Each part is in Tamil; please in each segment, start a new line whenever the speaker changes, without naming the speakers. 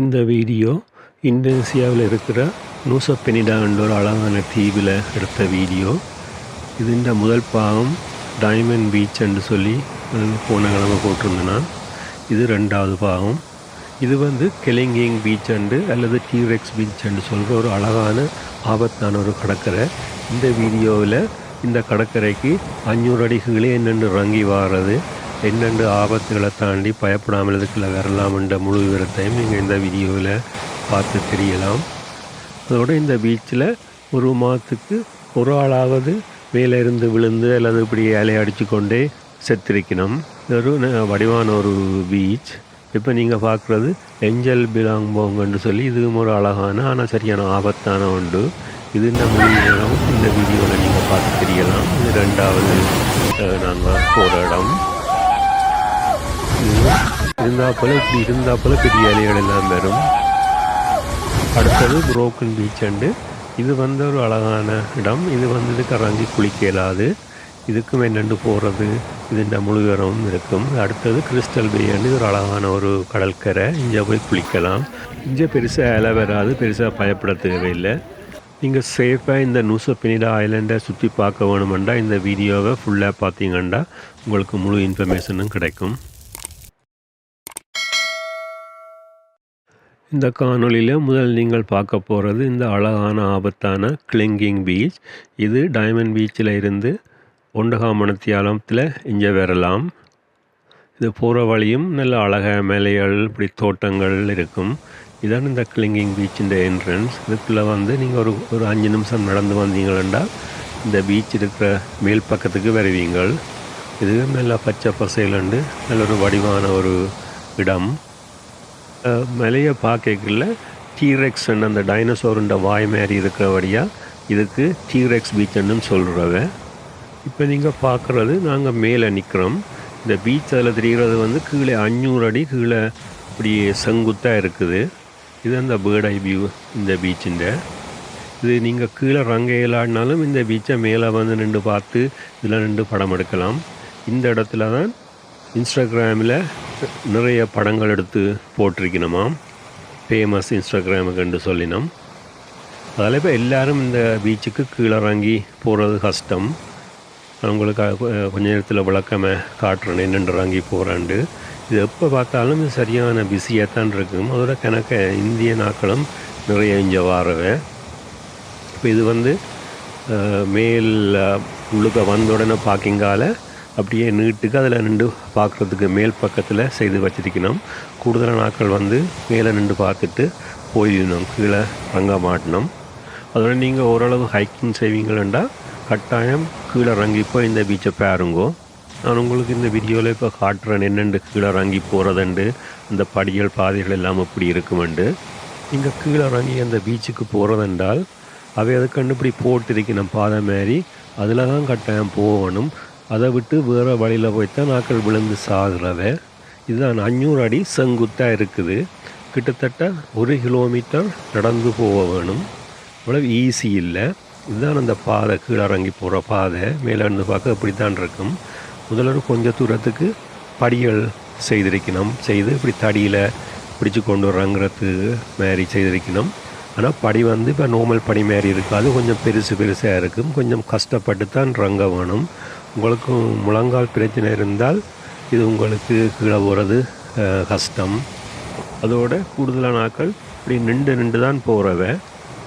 இந்த வீடியோ இந்தோனேசியாவில் இருக்கிற நூசப்பெனிடா என்ற ஒரு அழகான தீவில் எடுத்த வீடியோ. இதுண்ட முதல் பாகம் டைமண்ட் பீச் என்று சொல்லி போன கிழமை போட்டிருந்தேன். இது ரெண்டாவது பாகம். இது வந்து கெலிங்கிங் பீச் அண்டு அல்லது டீரெக்ஸ் பீச் என்று சொல்கிற ஒரு அழகான ஆபத்தான ஒரு கடற்கரை. இந்த வீடியோவில் இந்த கடற்கரைக்கு அஞ்சூறு அடிகளே என்னென்று ரங்கி வாடுறது என்னென்று ஆபத்துகளை தாண்டி பயப்படாமல் இதுக்குள்ள வரலாம்ன்ற முழு விவரத்தையும் நீங்கள் இந்த வீடியோவில் பார்த்து தெரியலாம். அதோட இந்த பீச்சில் ஒரு மாதத்துக்கு ஒரு ஆளாவது மேலே இருந்து விழுந்து அல்லது இப்படி அலை அடித்து கொண்டே செத்திருக்கணும் ஒரு வடிவான ஒரு பீச். இப்போ நீங்கள் பார்க்குறது எஞ்சல் பிலாங்போங்கன்னு சொல்லி இதுவும் ஒரு அழகான ஆனால் சரியான ஆபத்தான ஒன்று. இது இந்த மொழி நேரம் இந்த வீடியோவில் நீங்கள் பார்த்து தெரியலாம். இது ரெண்டாவது நாங்கள் போகிற இடம் இது இருந்தாப்போல இப்படி இருந்தாப்போல பெரிய அலைகள் எல்லாம் வரும். அடுத்தது புரோக்கன் பீச் அண்டு இது வந்து ஒரு அழகான இடம். இது வந்து இதுக்கு இறங்கி குளிக்க இயலாது. இதுக்கும் என்னென்று போகிறது இதுண்ட முழு இருக்கும். அடுத்தது கிறிஸ்டல் பிரியாணி ஒரு அழகான ஒரு கடற்கரை. இங்கே போய் குளிக்கலாம். இங்கே பெருசாக இலை வராது. பெருசாக பயப்பட தேவையில்லை நீங்கள் சேஃபாக இந்த நூசப்பினிடா ஐலண்டை சுற்றி பார்க்க வேணுமெண்டா இந்த வீடியோவை ஃபுல்லாக பார்த்தீங்கன்னா உங்களுக்கு முழு இன்ஃபர்மேஷனும் கிடைக்கும். இந்த காணொளியில் முதல் நீங்கள் பார்க்க போகிறது இந்த அழகான ஆபத்தான கிளிங்கிங் பீச் இது டைமண்ட் பீச்சில் இருந்து ஒண்டகா மணத்தியாலத்தில் இங்கே வரலாம். இது போகிற வழியும் நல்ல அழகாக மேலைகள் இப்படி தோட்டங்கள் இருக்கும். இதான் இந்த கிளிங்கிங் பீச்சின் என்ட்ரன்ஸ் இதுக்குள்ளே வந்து நீங்கள் ஒரு ஒரு அஞ்சு நிமிஷம் நடந்து வந்தீங்களா இந்த பீச் இருக்கிற மேல் பக்கத்துக்கு வருவீங்கள். இது நல்லா பச்சை பசையிலண்டு நல்ல ஒரு வடிவான ஒரு இடம். மலையை பார்க்கல டீரெக்ஸ் அந்த டைனோசோருண்ட வாய் மாதிரி இருக்கிறபடியாக இதுக்கு டீரெக்ஸ் பீச்சுன்னு சொல்கிறவ இப்போ நீங்கள் பார்க்குறது நாங்கள் மேலே நிற்கிறோம் இந்த பீச் அதில் தெரிகிறது வந்து கீழே அஞ்சூறு அடி கீழே இப்படி செங்குத்தாக இருக்குது. இது அந்த பேர்டை ஐ வியூ இந்த பீச்சுண்ட இது நீங்கள் கீழே ரங்கையிலாடினாலும் இந்த பீச்சை மேலே வந்து நின்று பார்த்து இதில் நின்று படம் எடுக்கலாம். இந்த இடத்துல தான் இன்ஸ்டாகிராமில் நிறைய படங்கள் எடுத்து போட்டிருக்கணுமாம் ஃபேமஸ் இன்ஸ்டாகிராமுக்குன்னு சொல்லினோம். அதில் இப்போ எல்லோரும் இந்த பீச்சுக்கு கீழே இறங்கி போகிறது கஷ்டம் அவங்களுக்கு கொஞ்ச நேரத்தில் விளக்கமே காட்டுறேன் என்னென்று இறங்கி போகிறாண்டு இது எப்போ பார்த்தாலும் சரியான பிஸியாக தான் இருக்கும். அதோட கணக்க இந்திய நாட்களும் நிறைய இங்கே வாரவேன் இப்போ இது வந்து மேல் உள்ளுக்க வந்த உடனே பார்க்கிங்கால அப்படியே நீட்டுக்கு அதில் நின்று பார்க்குறதுக்கு மேல் பக்கத்தில் செய்து வச்சிருக்கணும். கூடுதலான நாட்கள் வந்து மேலே நின்று பார்த்துட்டு போயிடணும். கீழே இறங்க மாட்டணும். அதோட நீங்கள் ஓரளவு ஹைக்கிங் செய்வீங்களா கட்டாயம் கீழே இறங்கி போய் இந்த பீச்சை பாருங்கோ. நான் உங்களுக்கு இந்த வீடியோவில் இப்போ காட்டுறேன் என்னென்று கீழே இறங்கி போகிறதுண்டு அந்த படிகள் பாதைகள் எல்லாம் இப்படி இருக்குமெண்டு நீங்கள் கீழே இறங்கி அந்த பீச்சுக்கு போகிறதென்றால் அவை அதை கண்டுபிடி போட்டிருக்கணும் பாதை மாதிரி அதில் தான் கட்டாயம் போகணும். அதை விட்டு வேறு வழியில் போய்த்தான் நாக்கள் விழுந்து சாகிறத. இதுதான் அஞ்சூறு அடி செங்குத்தாக இருக்குது. கிட்டத்தட்ட ஒரு கிலோமீட்டர் நடந்து போக வேணும். இவ்வளவு ஈஸி இல்லை. இதுதான் அந்த பாதை கீழே இறங்கி போகிற பாதை. மேலே இருந்து பார்க்க இப்படி தான் இருக்கும். முதல்ல கொஞ்சம் தூரத்துக்கு படிகள் செய்திருக்கணும். செய்து இப்படி தடியில் பிடிச்சி கொண்டு வர்றாங்கிறது மாதிரி செய்திருக்கணும். ஆனால் படி வந்து இப்போ நார்மல் படி மாதிரி இருக்காது. கொஞ்சம் பெருசு பெருசாக இருக்கும். கொஞ்சம் கஷ்டப்பட்டு தான் ரங்க வேணும். உங்களுக்கும் முழங்கால் பிரச்சனை இருந்தால் இது உங்களுக்கு கீழே போகிறது கஷ்டம். அதோட கூடுதலான நாட்கள் இப்படி நின்று நின்று தான் போகிறவ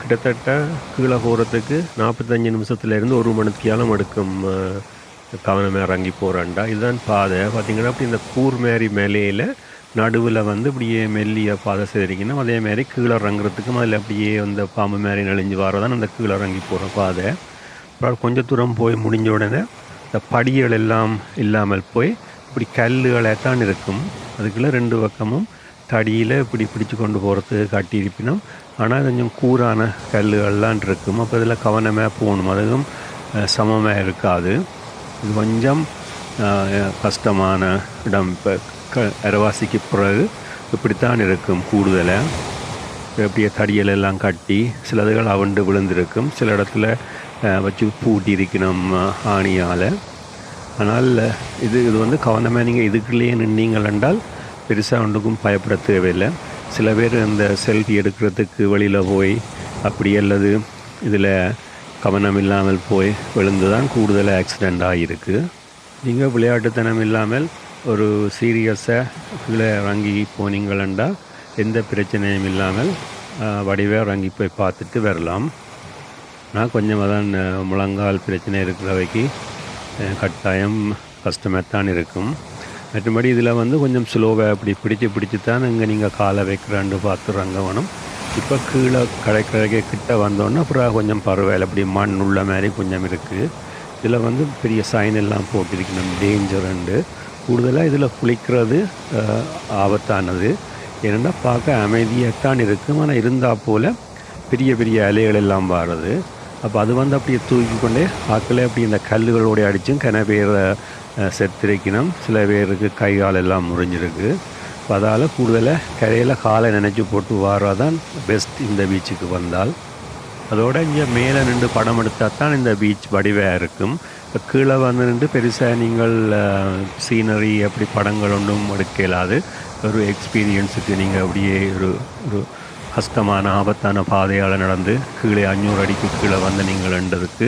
கிட்டத்தட்ட கீழே போகிறதுக்கு நாற்பத்தஞ்சு நிமிஷத்துலேருந்து ஒரு மணித்தியாலம் எடுக்கும் கவனம் இறங்கி போகிறான்டா இதுதான் பாதை. பார்த்தீங்கன்னா அப்படி இந்த கூர் மாரி மேலையில் நடுவில் வந்து இப்படியே மெல்லிய பாதை செய்திருக்கணும் அதே மாதிரி கீழே இறங்குறதுக்கும் அதில் அப்படியே அந்த பாம்பு மாதிரி நெளிஞ்சு வரதான் அந்த கீழே இறங்கி போகிற பாதை. அப்புறம் கொஞ்ச தூரம் போய் முடிஞ்ச உடனே இந்த படிகள் எல்லாம் இல்லாமல் போய் இப்படி கல்லுகளே தான் இருக்கும். அதுக்குள்ளே ரெண்டு பக்கமும் தடியில் இப்படி பிடிச்சு கொண்டு போகிறதுக்கு கட்டியிருப்பினும் ஆனால் கொஞ்சம் கூரான கல்லுகள்லாம் இருக்கும். அப்போ இதில் கவனமாக போகணும். அதுவும் சமமாக இருக்காது. இது கொஞ்சம் கஷ்டமான இடம். இப்போ க அரவாசிக்கு பிறகு இப்படித்தான் இருக்கும் கூடுதலாக இப்படியே தடியலெல்லாம் கட்டி சிலதுகள் அவண்டு விழுந்திருக்கும். சில இடத்துல வச்சு பூட்டியிருக்கணும் ஆணியால். ஆனால் இது இது வந்து கவனமாக நீங்கள் இதுக்குள்ளேயே நின்னீங்கள் என்றால் பெருசாக ஒன்றுக்கும் பயப்பட தேவையில்லை. சில பேர் இந்த செல்ஃபி எடுக்கிறதுக்கு வெளியில் போய் அப்படி அல்லது இதில் கவனம் இல்லாமல் போய் விழுந்து தான் கூடுதல் ஆக்சிடெண்ட் ஆகியிருக்கு நீங்கள் விளையாட்டுத்தனம் இல்லாமல் ஒரு சீரியஸாக கீழே இறங்கி போனீங்களா எந்த பிரச்சனையும் இல்லாமல் ஆஹ், வடிவே இறங்கி போய் பார்த்துட்டு வரலாம். நான் கொஞ்சமாக தான் முழங்கால் பிரச்சனை இருக்கிறவைக்கு கட்டாயம் கஷ்டமாக தான் இருக்கும். மற்றபடி இதில் வந்து கொஞ்சம் ஸ்லோவாக அப்படி பிடிச்சு பிடிச்சி தான் இங்கே நீங்கள் காலை வைக்கிறான்னு பார்த்து ரங்கவனம். இப்போ கீழே கடை கடைக்கு கிட்ட வந்தோன்னே அப்புறம் கொஞ்சம் பரவாயில்ல. அப்படி மண் உள்ள மாதிரி கொஞ்சம் இருக்குது இதில் வந்து பெரிய சைன் எல்லாம் போட்டிருக்கணும். டேஞ்சருண்டு கூடுதலாக இதில் குளிக்கிறது ஆபத்தானது. ஏன்னா பார்க்க அமைதியாகத்தான் இருக்கும். ஆனால் இருந்தால் போல் பெரிய பெரிய அலைகள் எல்லாம் வர்றது. அப்போ அது வந்து அப்படியே தூக்கி கொண்டே ஆக்களே அப்படி இந்த கல்லுகளோட அடித்தும் கன பேரை செத்திருக்கணும் சில பேருக்கு கை கால் எல்லாம் முறிஞ்சிருக்கு. இப்போ அதால் கூடுதலாக கரையில் காலை நினச்சி போட்டு வாராதான் பெஸ்ட் இந்த பீச்சுக்கு வந்தால். அதோட இங்கே மேலே நின்று படம் எடுத்தால் தான் இந்த பீச் வடிவாக இருக்கும். இப்போ கீழே வந்து நின்று பெருசாக நீங்கள் சீனரி அப்படி படங்கள் ஒன்றும் எடுக்க இயலாது ஒரு எக்ஸ்பீரியன்ஸுக்கு நீங்கள் அப்படியே ஒரு ஒரு கஷ்டமான ஆபத்தான பாதையால் நடந்து கீழே அஞ்சூறு அடிக்கு கீழே வந்து நீங்கள் என்றதுக்கு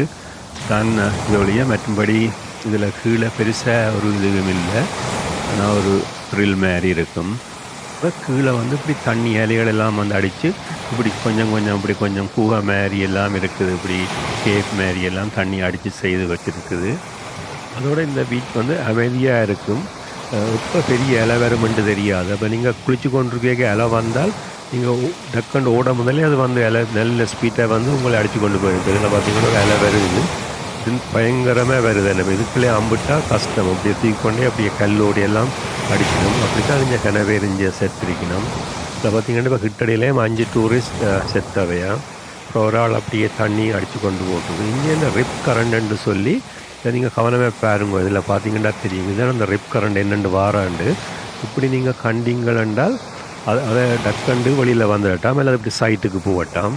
தான் இது வழிய மற்றும்படி இதில் கீழே பெருசாக ஒரு இதுவும் இல்லை. ஆனால் ஒரு த்ரில் மாதிரி இருக்கும். இப்போ கீழே வந்து இப்படி தண்ணி இலைகள் எல்லாம் வந்து அடித்து இப்படி கொஞ்சம் கொஞ்சம் இப்படி கொஞ்சம் கூகை மாதிரி எல்லாம் இருக்குது. இப்படி கேப் மாதிரி எல்லாம் தண்ணி அடித்து செய்து வச்சுருக்குது. அதோட இந்த பீச் வந்து அமைதியாக இருக்கும். இப்போ பெரிய இலை வருமென்று தெரியாது. அப்போ நீங்கள் குளிச்சு கொண்டிருக்க இலை வந்தால் நீங்கள் டக்குன்னு ஓட முதலே அது வந்து இலை நல்ல ஸ்பீட்டாக வந்து உங்களை அடித்து கொண்டு போயிருக்கு இதில் பார்த்தீங்கன்னா ஒரு இலை வருது. இது பயங்கரமாக வருது நம்ம இதுக்குள்ளே அம்பிட்டா கஷ்டம். அப்படியே தூக்கிக்கொண்டே அப்படியே கல்லோடி எல்லாம் அடிக்கணும். அப்படி தான் இங்கே கனவேர் இங்கே செத்துருக்கணும். இதில் பார்த்தீங்கன்னா இப்போ கிட்டடியிலே அஞ்சு டூரிஸ்ட் செத்தவையா? அப்புறம் ஒரு ஆள் அப்படியே தண்ணி அடித்து கொண்டு போட்டுருக்கு இங்கே இந்த ரிப் கரண்ட்னு சொல்லி இதை நீங்கள் கவனமாக பாருங்க. இதில் பார்த்தீங்கன்னா தெரியும். இதான் அந்த ரிப் கரண்ட் என்னென்று வாராண்டு. இப்படி நீங்கள் கண்டிங்கள் என்றால் அதை அதை டக்கண்டு வெளியில் வந்துடட்டாம். இல்லை இப்படி சைட்டுக்கு போகட்டாம்.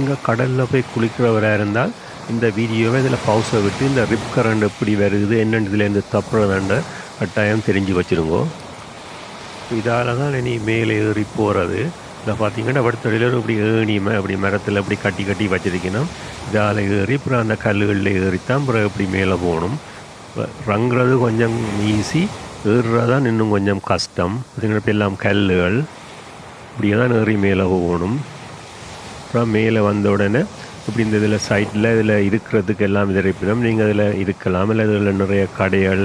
இங்கே கடலில் போய் குளிக்கிறவராக இருந்தால் இந்த வீடியோவை இதில் பவுஸை விட்டு இந்த ரிப் கரண்ட் எப்படி வருது என்னென்னு இதுலேருந்து தப்புறதுன்ற கட்டாயம் தெரிஞ்சு வச்சுருங்கோ. இதால் தான் இனி மேலே ஏறி போகிறது இதை பார்த்தீங்கன்னா வடத்தடியில் இப்படி ஏணிமை அப்படி மரத்தில் அப்படி கட்டி கட்டி வச்சுருக்கணும். இதால் ஏறி அப்புறம் அந்த கல்லுகளில் ஏறித்தான் அப்புறம் இப்படி மேலே போகணும். இப்ப ரங்குறது கொஞ்சம் ஈஸி ஏறுறதான் இன்னும் கொஞ்சம் கஷ்டம். இதுங்கிறப்ப எல்லாம் கல்லுகள். இப்படியே தான் நிறைய மேலே போகணும் அப்புறம் மேலே வந்த உடனே இப்படி இந்த இதில் சைட்டில் இதில் இருக்கிறதுக்கு எல்லாம் இதில் இருப்பினும் நீங்கள் அதில் இருக்கலாம் இல்லை இதில் நிறைய கடைகள்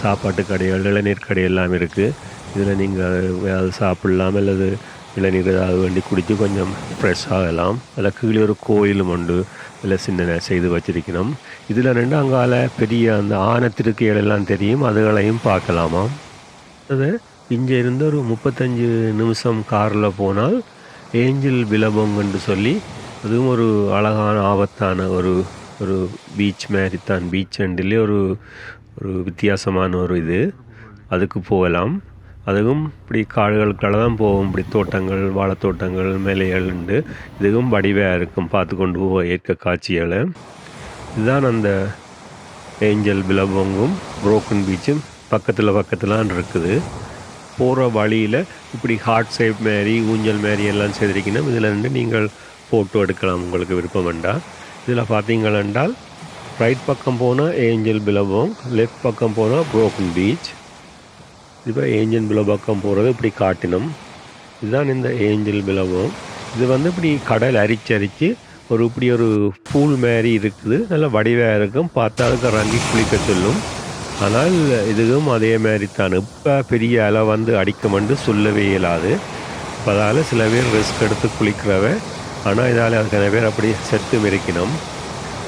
சாப்பாட்டு கடைகள் இளநீர் கடை எல்லாம் இருக்குது இதில் நீங்கள் ஏதாவது சாப்பிட்லாம் அல்லது இளநீர் ஏதாவது வேண்டி குடித்து கொஞ்சம் ஃப்ரெஷ் ஆகலாம். அதில் கீழே ஒரு கோயிலும் உண்டு. இதில் சின்ன செய்து வச்சிருக்கணும். இதில் ரெண்டு அங்கால பெரிய அந்த ஆனத்திருக்கைகள் எல்லாம் தெரியும். அதுகளையும் பார்க்கலாமா? அது இங்கே இருந்து ஒரு முப்பத்தஞ்சு நிமிஷம் காரில் போனால் ஏஞ்சல் விலபொங்குன்னு சொல்லி அதுவும் ஒரு அழகான ஆபத்தான ஒரு ஒரு பீச் மாதிரி தான் பீச் அண்டிலே ஒரு ஒரு வித்தியாசமான ஒரு இது. அதுக்கு போகலாம். அதுவும் இப்படி காடுகளுக்கால தான் போகும். இப்படி தோட்டங்கள் வாழைத்தோட்டங்கள் மேலைகள் உண்டு. இதுவும் வடிவாக இருக்கும். பார்த்து கொண்டு போக ஏற்க காட்சிகளை. இதுதான் அந்த ஏஞ்சல் பிலபோங்கும் புரோக்கன் பீச்சும் பக்கத்தில் பக்கத்துலான் இருக்குது. போகிற வழியில் இப்படி ஹார்ட் ஷேப் மாரி ஊஞ்சல் மாரி எல்லாம் செய்திருக்கணும் இதில் இருந்து நீங்கள் ஃபோட்டோ எடுக்கலாம் உங்களுக்கு விருப்பம் என்றால். இதில் பார்த்தீங்களென்றால் ரைட் பக்கம் போனால் ஏஞ்சல் பிலபோங் லெஃப்ட் பக்கம் போனால் புரோக்கன் பீச் இப்போ ஏஞ்சல் பிலோ பக்கம் போகிறது இப்படி காட்டினோம். இதுதான் இந்த ஏஞ்சல் பிலபோங் இது வந்து இப்படி கடல் அரிச்சு அரிச்சு ஒரு இப்படி ஒரு பூல் மாதிரி இருக்குது. நல்ல வடிவாக இருக்கும். பார்த்தா அதுக்கு ரங்கி குளிக்க சொல்லும். ஆனால் இதுவும் அதே மாதிரி தான் இப்போ பெரிய அலை வந்து அடிக்குமென்று சொல்லவே இயலாது. இப்போ அதால் சில பேர் ரிஸ்க் எடுத்து குளிக்கிறவ ஆனால் இதால் சில பேர் அப்படி செத்து மிரிக்கணும்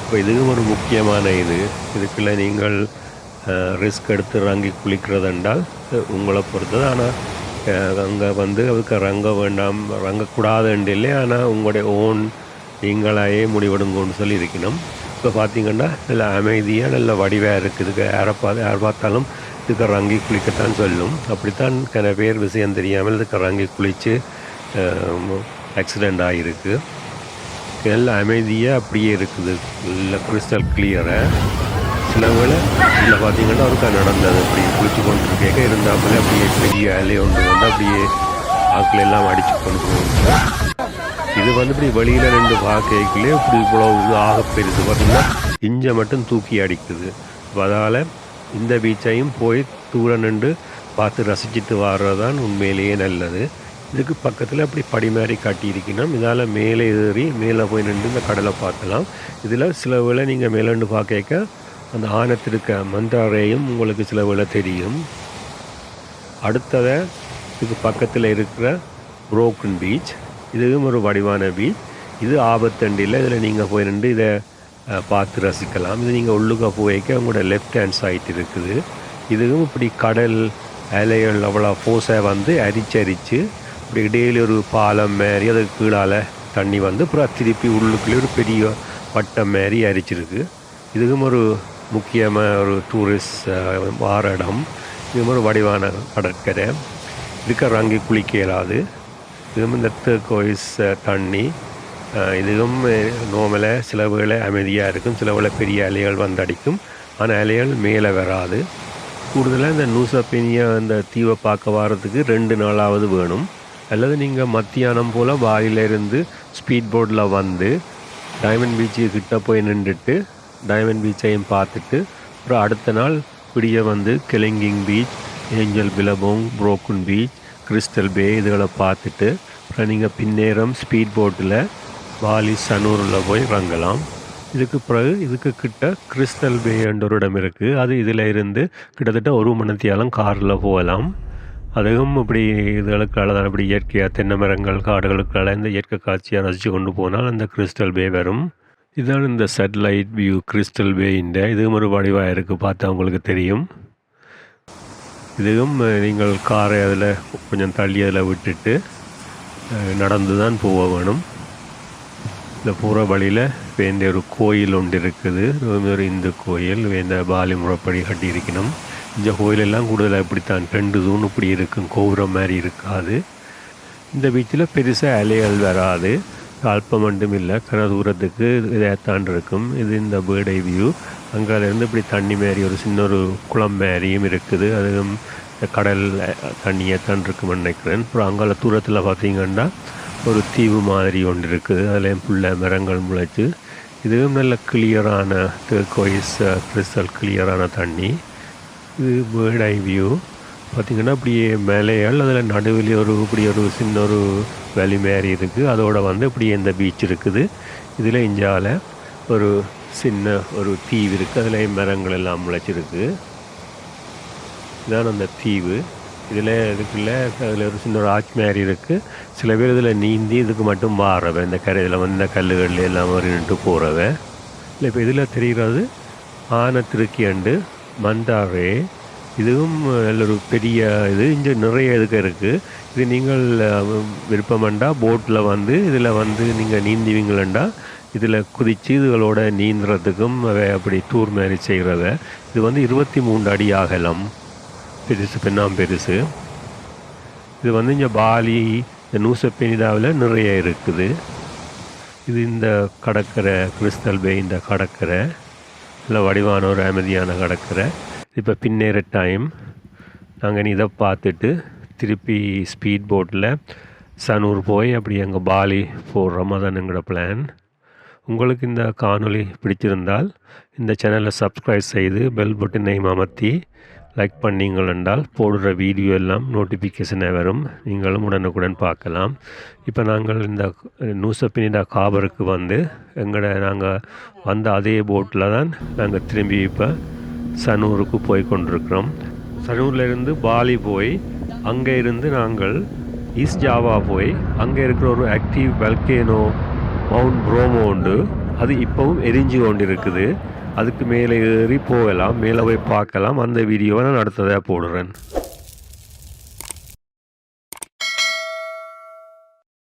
இப்போ இதுவும் ஒரு முக்கியமான இது. இதுக்குள்ளே நீங்கள் ரிஸ்க் எடுத்து ரங்கி குளிக்கிறதென்றால் என்றால் உங்களை பொறுத்தது. ஆனால் அங்கே வந்து அதுக்கு ரங்க வேண்டாம் ரங்கக்கூடாதுன்னு இல்லை. ஆனால் உங்களுடைய ஓன் நீங்களாயே முடிவெடுங்கன்னு சொல்லி இருக்கணும் இப்போ பார்த்தீங்கன்னா நல்ல அமைதியாக நல்ல வடிவாக இருக்குது இதுக்கு யாரை பார்த்து யார் பார்த்தாலும் இதுக்கு ரங்கி குளிக்கத்தான் சொல்லும். அப்படித்தான் கன பேர் விஷயம் தெரியாமல் இதுக்கு ரங்கி குளித்து ஆக்சிடெண்ட் ஆகிருக்கு நல்ல அமைதியாக அப்படியே இருக்குது. நல்ல கிறிஸ்டல் கிளியராக சில வேளை இதில் பார்த்தீங்கன்னா அவருக்கா நடந்தது. அப்படி குளிச்சு கொண்டு கேட்க இருந்தாப்புல அப்படியே பெரிய அலை ஒன்று வந்து அப்படியே ஆட்கள் எல்லாம் அடிச்சு கொண்டு போகும் இது வந்து இப்படி வெளியில நின்று பார்க்கலே இப்படி இவ்வளவு இது ஆக பெருசு பார்த்தீங்கன்னா இஞ்சை மட்டும் தூக்கி அடிக்குது. அதால் இந்த பீச்சையும் போய் தூர நின்று பார்த்து ரசிச்சுட்டு வர்றது தான் உண்மையிலேயே நல்லது. இதுக்கு பக்கத்தில் அப்படி படி மாதிரி காட்டியிருக்கணும். இதால் மேலே ஏறி மேலே போய் நின்று இந்த கடலை பார்க்கலாம். இதில் சில வேளை நீங்கள் மேலே பார்க்க அந்த ஆனத்திருக்க மந்தாரையும் உங்களுக்கு சில வேளை தெரியும். அடுத்ததை இதுக்கு பக்கத்தில் இருக்கிற புரோக்கன் பீச் இதுவும் ஒரு வடிவான பீச் இது ஆபத்தண்டியில் இதில் நீங்கள் போய் நின்று இதை பார்த்து ரசிக்கலாம். இது நீங்கள் உள்ளுக்க போய்க்க உங்களோட லெஃப்ட் ஹேண்ட் சைட் இருக்குது. இதுவும் இப்படி கடல் அலைகள் அவ்வளோ ஃபோர்ஸாக வந்து அரிச்சு அரித்து இப்படி டெய்லி ஒரு பாலம் மாரி அதுக்கு கீழால் தண்ணி வந்து அப்புறம் திருப்பி உள்ளுக்குள்ளே ஒரு பெரிய வட்டம் மாரி அரிச்சிருக்கு. இதுவும் ஒரு முக்கியமாக ஒரு டூரிஸ்ட் வார இடம். இதுவும் ஒரு வடிவான கடற்கரை. இதுக்கு அங்கே குளிக்க இயலாது. இதுவும் இந்த கோயிஸ் uh, தண்ணி uh, இதுவும் நோமலாக uh, சில வேளை அமைதியாக இருக்கும் சில வேளை பெரிய அலைகள் வந்து அடிக்கும் ஆனால் அலைகள் மேலே வராது. கூடுதலாக இந்த நூசப்பெனிய அந்த தீவை பார்க்க வர்றதுக்கு ரெண்டு நாளாவது வேணும். அல்லது நீங்கள் மத்தியானம் போல் வாயிலிருந்து ஸ்பீட் போட்டில் வந்து டைமண்ட் பீச்சு கிட்ட போய் நின்றுட்டு டைமண்ட் பீச்சையும் பார்த்துட்டு அப்புறம் அடுத்த நாள் விடிய வந்து Kelingking beach Angel Billabong broken beach crystal bay இதுகளை பார்த்துட்டு அப்புறம் நீங்கள் பின்னேரம் ஸ்பீட் போட்டில் பாலி சனூரில் போய் வாங்கலாம் இதுக்கு பிறகு இதுக்கு கிட்ட கிறிஸ்டல் பே என்ற ஒரு இடம் இருக்குது அது இதில் இருந்து கிட்டத்தட்ட ஒரு மணித்தியாலம் காரில் போகலாம். அதுவும் இப்படி இதுகளுக்கால தான் இப்படி இயற்கையாக தென்னை மரங்கள் காடுகளுக்கால இந்த இயற்கை காட்சியாக ரசித்து கொண்டு போனால் அந்த கிறிஸ்டல் பே வரும். இதுதான் இந்த சேட்டலைட் வியூ கிறிஸ்டல் பேயின் இதுவும் ஒரு வடிவாக இருக்குது பார்த்தா உங்களுக்கு தெரியும். இதுவும் நீங்கள் காரை அதில் கொஞ்சம் தள்ளி அதில் விட்டுட்டு நடந்து தான் போக வேணும் இந்த போகிற வழியில் வேண்டிய ஒரு கோயில் ஒன்று இருக்குது. ஒரு இந்து கோயில். வேண்ட பாலி முறைப்படி கட்டியிருக்கணும். இந்த கோயிலெல்லாம் கூடுதலாக இப்படித்தான். ரெண்டு தூண் இப்படி இருக்கும். கோபுரம் மாதிரி இருக்காது. இந்த பீச்சில் பெருசாக அலைகள் வராது. அல்பம் மட்டும் இல்லை. கன தூரத்துக்கு இதை இருக்கும். இது இந்த பேர்டை வியூ அங்கேருந்து இப்படி தண்ணி மாரி ஒரு சின்ன ஒரு குளம் மாரியும் இருக்குது. அதுவும் இந்த கடல் தண்ணியை தான் இருக்குன்னு நினைக்கிறேன். அப்புறம் அங்கே தூரத்தில் பார்த்தீங்கன்னா ஒரு தீவு மாதிரி ஒன்று இருக்குது. அதில் புள்ள மரங்கள் முளைச்சு. இதுவும் நல்ல கிளியரான கோயிஸ் கிறிஸ்டல் கிளியரான தண்ணி. இது பேர்ட் ஐ வியூ பார்த்திங்கன்னா அப்படியே மேலேயால் அதில் நடுவில் ஒரு இப்படி ஒரு சின்ன ஒரு வேலி மாரி இருக்குது அதோட வந்து இப்படி இந்த பீச் இருக்குது. இதில் இஞ்சால ஒரு சின்ன ஒரு தீவு இருக்குது அதில் மரங்கள் எல்லாம் முளைச்சிருக்கு. இதான் அந்த தீவு. இதில் இதுக்குள்ள அதில் ஒரு சின்ன ஒரு ஆச் மாதிரி இருக்குது சில பேர் இதில் நீந்தி இதுக்கு மட்டும் மாறவன் இந்த கரையில் வந்து இந்த கல்லுகள்ல எல்லாம் நின்று போகிறவன் இல்லை இப்போ இதில் தெரிகிறது ஆனத்திருக்கியண்டு மந்தாரே இதுவும் ஒரு பெரிய இது. இங்கே நிறைய இதுக்கு இருக்குது இது நீங்கள் அஹ், விருப்பமண்டா போட்டில் வந்து இதில் வந்து நீங்கள் நீந்திவீங்களண்டா இதில் குதித்து இதுகளோட நீந்துறதுக்கும் அவை அப்படி டூர் மாதிரி செய்கிறத இது வந்து இருபத்தி மூணு அடி ஆகலாம் பெருசு பெண்ணாம் பெருசு. இது வந்து இங்கே பாலி இந்த நூசப்பெனிதாவில் நிறைய இருக்குது. இது இந்த கடற்கரை கிறிஸ்தல் பே இந்த கடற்கரை. நல்ல வடிவான ஒரு அமைதியான கடற்கரை. இப்போ பின்னேற டைம் நாங்கள் இதை பார்த்துட்டு திருப்பி ஸ்பீட் போட்டில் சனூர் போய் அப்படி அங்கே பாலி போடுறோம் அதான் எங்களோட பிளான் உங்களுக்கு இந்த காணொளி பிடிச்சிருந்தால் இந்த சேனலை சப்ஸ்கிரைப் செய்து பெல் பட்டனையும் அமர்த்தி லைக் பண்ணீங்கள் என்றால் போடுற வீடியோ எல்லாம் நோட்டிஃபிகேஷனை வரும். நீங்களும் உடனுக்குடன் பார்க்கலாம். இப்போ நாங்கள் இந்த நூசப்பினிடா காபருக்கு வந்து எங்களை நாங்கள் வந்த அதே போட்டில் தான் நாங்கள் திரும்பி இப்போ சனூருக்கு போய் கொண்டிருக்கிறோம். சனூர்லேருந்து பாலி போய் அங்கே இருந்து நாங்கள் ஈஸ்ட் ஜாவா போய் அங்கே இருக்கிற ஒரு ஆக்டிவ் பல்கேனோ மவுண்ட் ப்ரோமோ உண்டு. அது இப்போவும் எரிஞ்சு கொண்டு இருக்குது அதுக்கு மேலே ஏறி போகலாம். மேலே போய் பார்க்கலாம். அந்த வீடியோவை நான் அடுத்ததாக போடுறேன்.